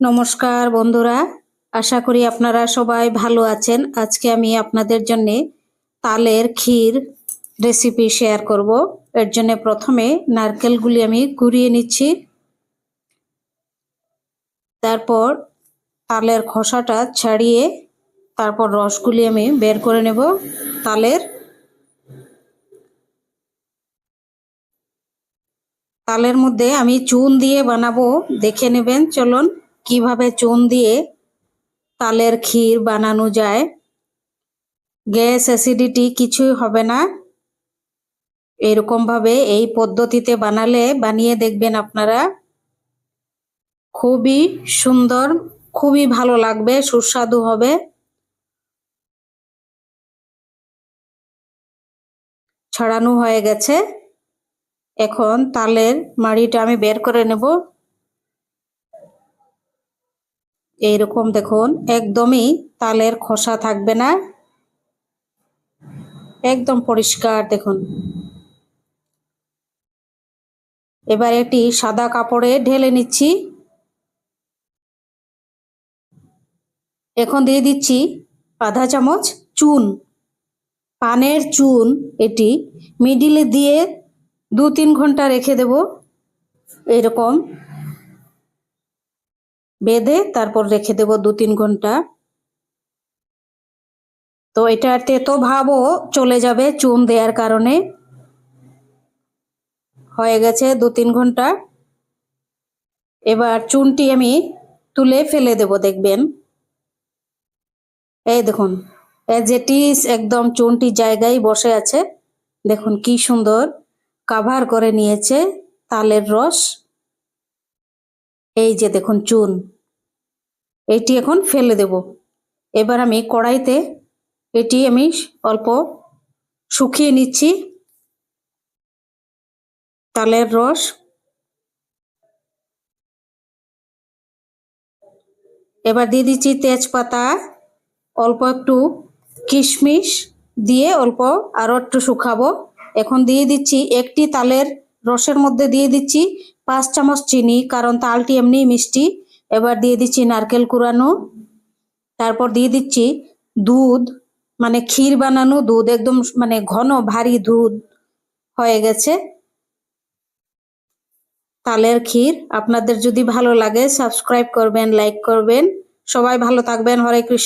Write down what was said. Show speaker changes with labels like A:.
A: নমস্কার বন্ধুরা, আশা করি আপনারা সবাই ভালো আছেন। আজকে আমি আপনাদের জন্য তালের ক্ষীর রেসিপি শেয়ার করব। এর জন্য প্রথমে নারকেলগুলি আমি কুড়িয়ে নিচ্ছি। তারপর তালের খোসাটা ছাড়িয়ে তারপর রসগুলি আমি বের করে নেব তালের। তালের মধ্যে আমি চুন দিয়ে বানাবো, দেখে নেবেন, চলুন। কীভাবে চুন দিয়ে তালের ক্ষীর বানানো যায়? গ্যাস, অ্যাসিডিটি কিছুই হবে না। এরকম ভাবে এই পদ্ধতিতে বানালে, বানিয়ে দেখবেন আপনারা। খুবই সুন্দর, খুবই ভালো লাগবে, সুস্বাদু হবে। ছড়ানো হয়ে গেছে। এখন তালের মাড়িটা আমি বের করে নেব। এইরকম দেখুন, একদমই তালের খোসা থাকবে না। একদম পরিষ্কার দেখুন। এবার এটি সাদা কাপড়ে ঢেলে নিচ্ছি। এখন দিয়ে দিচ্ছি আধা চামচ চুন। পানের চুন এটি মিডিলে দিয়ে দু তিন ঘণ্টা রেখে দেব। এরকম বেঁধে তারপর রেখে দেব দু তিন ঘণ্টা। তো এটা তেতো ভাবও চলে যাবে চুন দেওয়ার কারণে। হয়ে গেছে দু তিন ঘণ্টা। এবার চুনটি আমি তুলে ফেলে দেব, দেখবেন। এই দেখুন যেটি একদম চুনটি জায়গায় বসে আছে। দেখুন কি সুন্দর কাভার করে নিয়েছে তালের রস। এই যে দেখুন চুন। এটি এখন ফেলে দেব। এবার আমি কড়াইতে এটি আমি অল্প শুকিয়ে নিচ্ছি। তালের রস। এবার দিয়ে দিচ্ছি তেজপাতা। অল্প একটু কিশমিশ দিয়ে অল্প আরও একটু শুকাবো। এখন দিয়ে দিচ্ছি একটি তালের রসের মধ্যে দিয়ে দিচ্ছি পাঁচ চামচ চিনি, কারণ তালটি এমনি মিষ্টি। এবার দিয়ে দিচ্ছি নারকেল কুড়ানো। তারপর দিয়ে দিচ্ছি দুধ মানে ক্ষীর বানানো দুধ, একদম মানে ঘন ভারী দুধ হয়ে গেছে। তালের ক্ষীর, আপনাদের যদি ভালো লাগে, সাবস্ক্রাইব করবেন, লাইক করবেন। সবাই ভালো থাকবেন। হরে কৃষ্ণ।